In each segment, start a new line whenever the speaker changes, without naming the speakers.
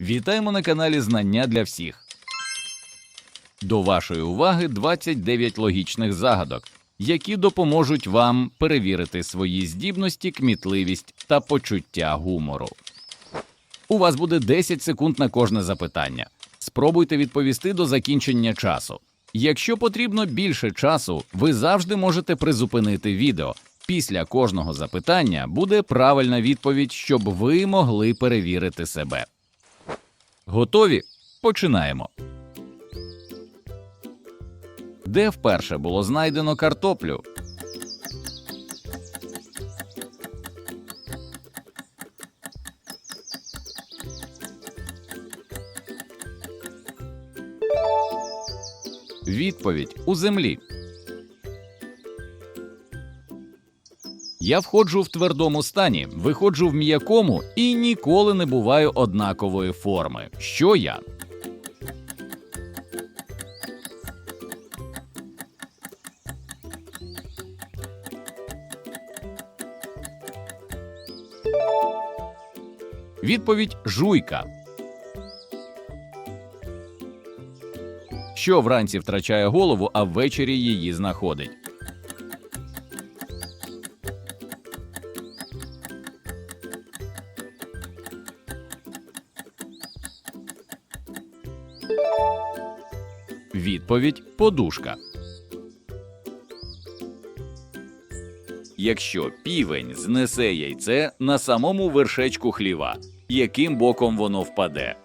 Вітаємо на каналі Знання для всіх. До вашої уваги 29 логічних загадок, які допоможуть вам перевірити свої здібності, кмітливість та почуття гумору. У вас буде 10 секунд на кожне запитання. Спробуйте відповісти до закінчення часу. Якщо потрібно більше часу, ви завжди можете призупинити відео. Після кожного запитання буде правильна відповідь, щоб ви могли перевірити себе. Готові? Починаємо. Де вперше було знайдено картоплю? Відповідь у землі. Я входжу в твердому стані, виходжу в м'якому і ніколи не буваю однакової форми. Що я? Відповідь жуйка. Що вранці втрачає голову, а ввечері її знаходить. Відповідь подушка. Якщо півень знесе яйце на самому вершечку хліва, яким боком воно впаде?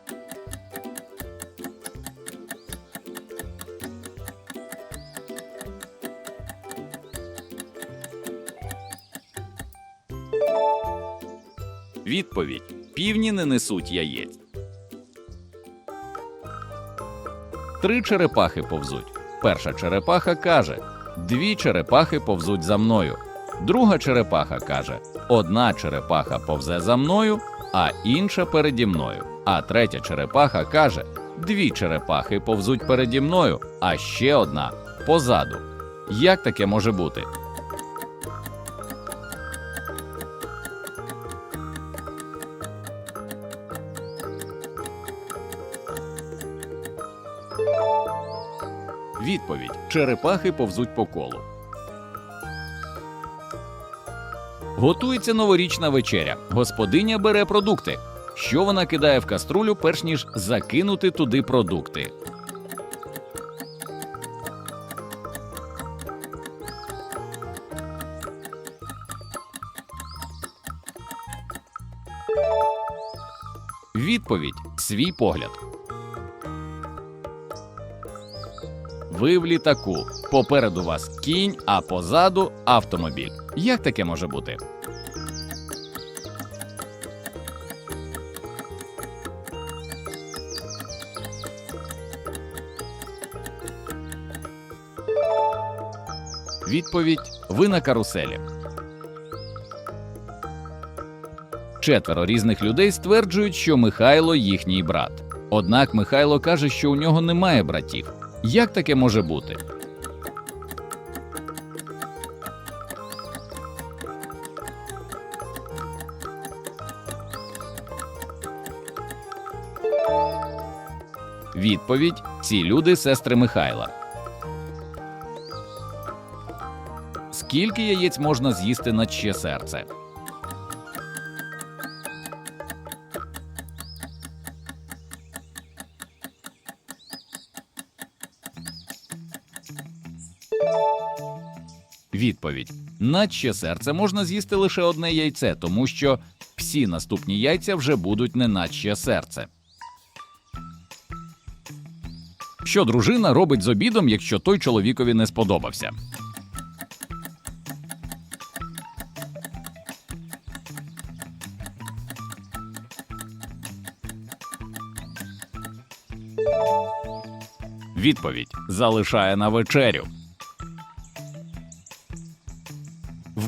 Відповідь: півні не несуть яєць. Три черепахи повзуть. Перша черепаха каже: Дві черепахи повзуть за мною. Друга черепаха каже: Одна черепаха повзе за мною, а інша переді мною. А третя черепаха каже: Дві черепахи повзуть переді мною, а ще одна позаду. Як таке може бути? Відповідь: черепахи повзуть по колу. Готується новорічна вечеря. Господиня бере продукти. Що вона кидає в каструлю, перш ніж закинути туди продукти? Відповідь свій погляд. Ви в літаку. Попереду вас кінь, а позаду автомобіль. Як таке може бути? Відповідь ви на каруселі. Четверо різних людей стверджують, що Михайло їхній брат. Однак Михайло каже, що у нього немає братів. Як таке може бути? Відповідь: ці люди сестри Михайла. Скільки яєць можна з'їсти на ще серце? Відповідь: наче серце можна з'їсти лише одне яйце, тому що всі наступні яйця вже будуть не наче серце. Що дружина робить з обідом, якщо той чоловікові не сподобався? Відповідь залишає на вечерю.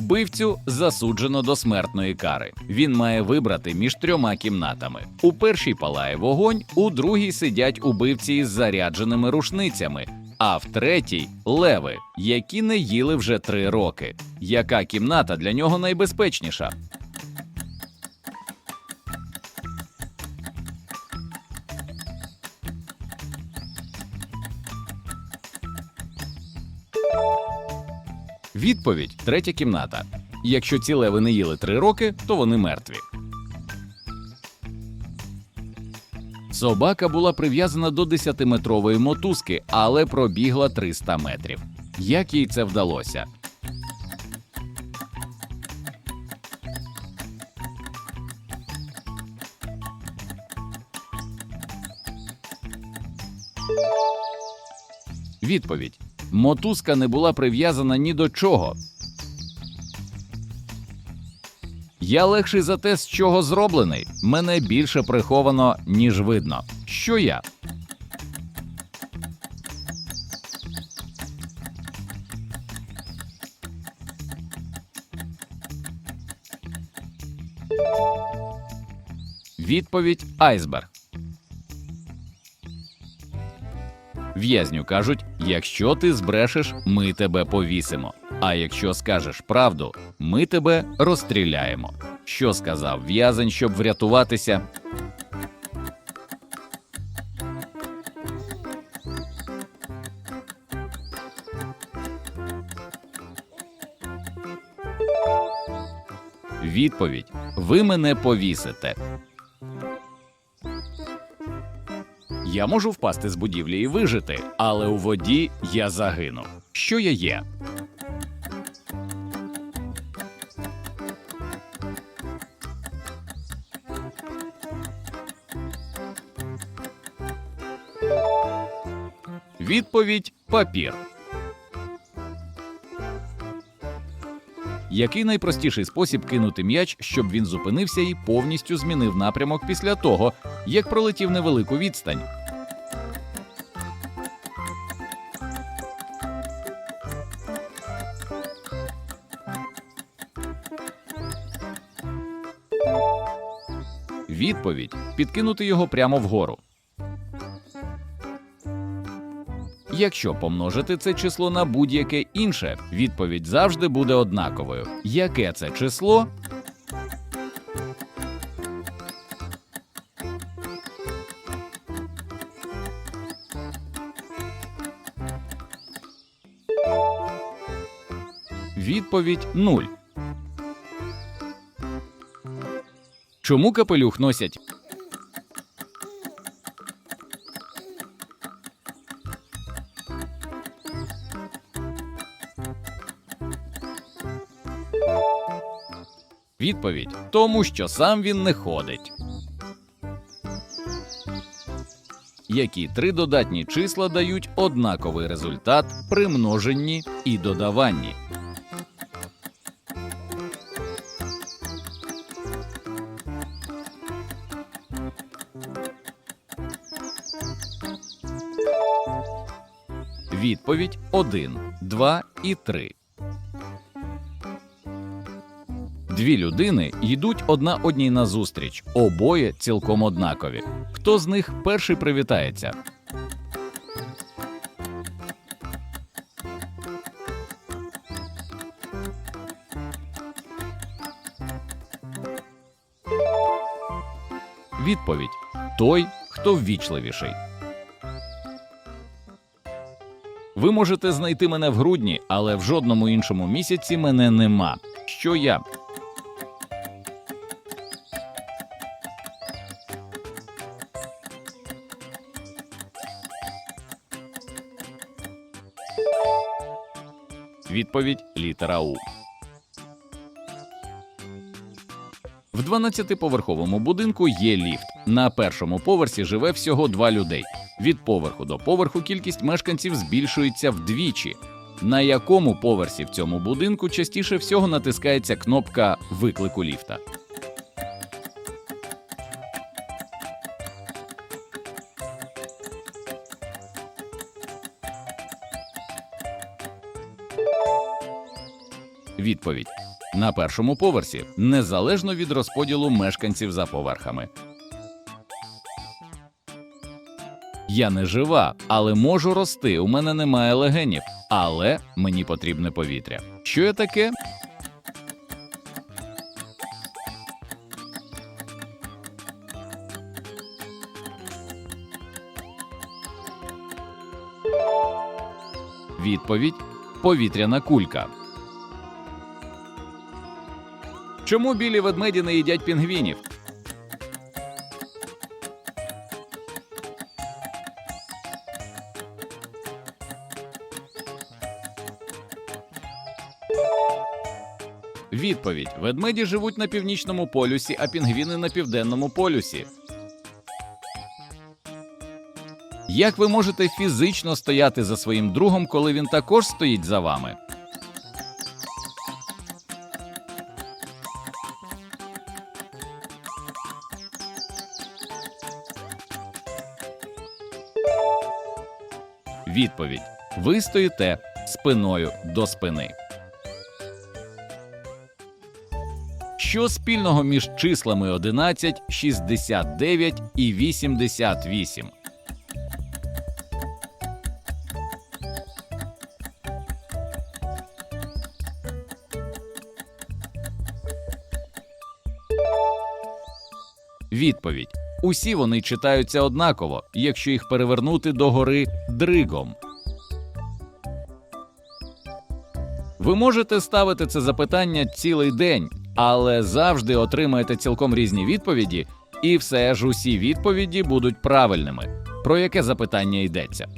Вбивцю засуджено до смертної кари. Він має вибрати між трьома кімнатами. У першій палає вогонь, у другій сидять убивці із зарядженими рушницями, а в третій леви, які не їли вже три роки. Яка кімната для нього найбезпечніша? Відповідь третя кімната. Якщо ці леви не їли три роки, то вони мертві. Собака була прив'язана до 10-метрової мотузки, але пробігла 300 метрів. Як їй це вдалося? Відповідь: мотузка не була прив'язана ні до чого. Я легший за те, з чого зроблений. Мене більше приховано, ніж видно. Що я? Відповідь айсберг. В'язню кажуть: якщо ти збрешеш, ми тебе повісимо. А якщо скажеш правду, ми тебе розстріляємо. Що сказав в'язень, щоб врятуватися? Відповідь: Ви мене повісите. Я можу впасти з будівлі і вижити, але у воді я загину. Що я є? Відповідь папір. Який найпростіший спосіб кинути м'яч, щоб він зупинився і повністю змінив напрямок після того, як пролетів невелику відстань? Відповідь підкинути його прямо вгору. Якщо помножити це число на будь-яке інше, відповідь завжди буде однаковою. Яке це число? Відповідь 0. Чому капелюх носять? Відповідь тому, що сам він не ходить. Які три додатні числа дають однаковий результат при множенні і додаванні? Відповідь 1, 2 і 3. Дві людини йдуть одна одній назустріч, обоє цілком однакові. Хто з них перший привітається? Відповідь той, хто ввічливіший. Ви можете знайти мене в грудні, але в жодному іншому місяці мене нема. Що я? Відповідь літера У. В 12-поверховому будинку є ліфт. На першому поверсі живе всього два людей. Від поверху до поверху кількість мешканців збільшується вдвічі. На якому поверсі в цьому будинку частіше всього натискається кнопка виклику ліфта? Відповідь на першому поверсі, незалежно від розподілу мешканців за поверхами. Я не жива, але можу рости. У мене немає легенів, але мені потрібне повітря. Що я таке? Відповідь повітряна кулька. Чому білі ведмеді не їдять пінгвінів? Відповідь: ведмеді живуть на північному полюсі, а пінгвіни на південному полюсі. Як ви можете фізично стояти за своїм другом, коли він також стоїть за вами? Відповідь: ви стоїте спиною до спини. Що спільного між числами 11, 69 і 88? Відповідь: усі вони читаються однаково, якщо їх перевернути догори дригом. Ви можете ставити це запитання цілий день, але завжди отримаєте цілком різні відповіді, і все ж усі відповіді будуть правильними. Про яке запитання йдеться?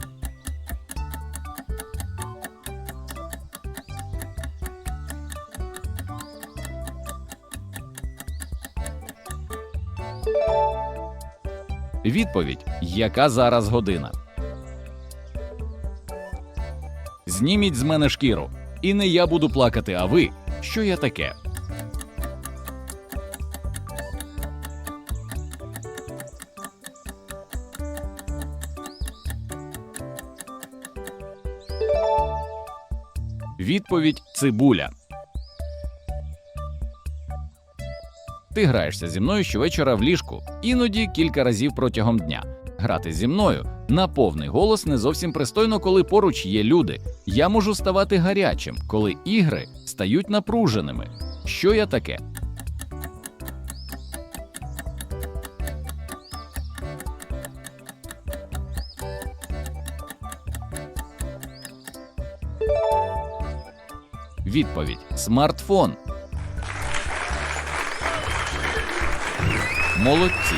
Відповідь: яка зараз година? Зніміть з мене шкіру. І не я буду плакати, а ви. Що я таке? Відповідь цибуля. Ти граєшся зі мною щовечора в ліжку, іноді кілька разів протягом дня. Грати зі мною на повний голос не зовсім пристойно, коли поруч є люди. Я можу ставати гарячим, коли ігри стають напруженими. Що я таке? Відповідь: смартфон. Молодці.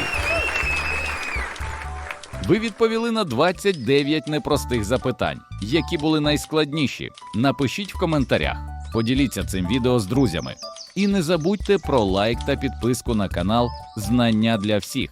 Ви відповіли на 29 непростих запитань. Які були найскладніші? Напишіть в коментарях. Поділіться цим відео з друзями. І не забудьте про лайк та підписку на канал Знання для всіх.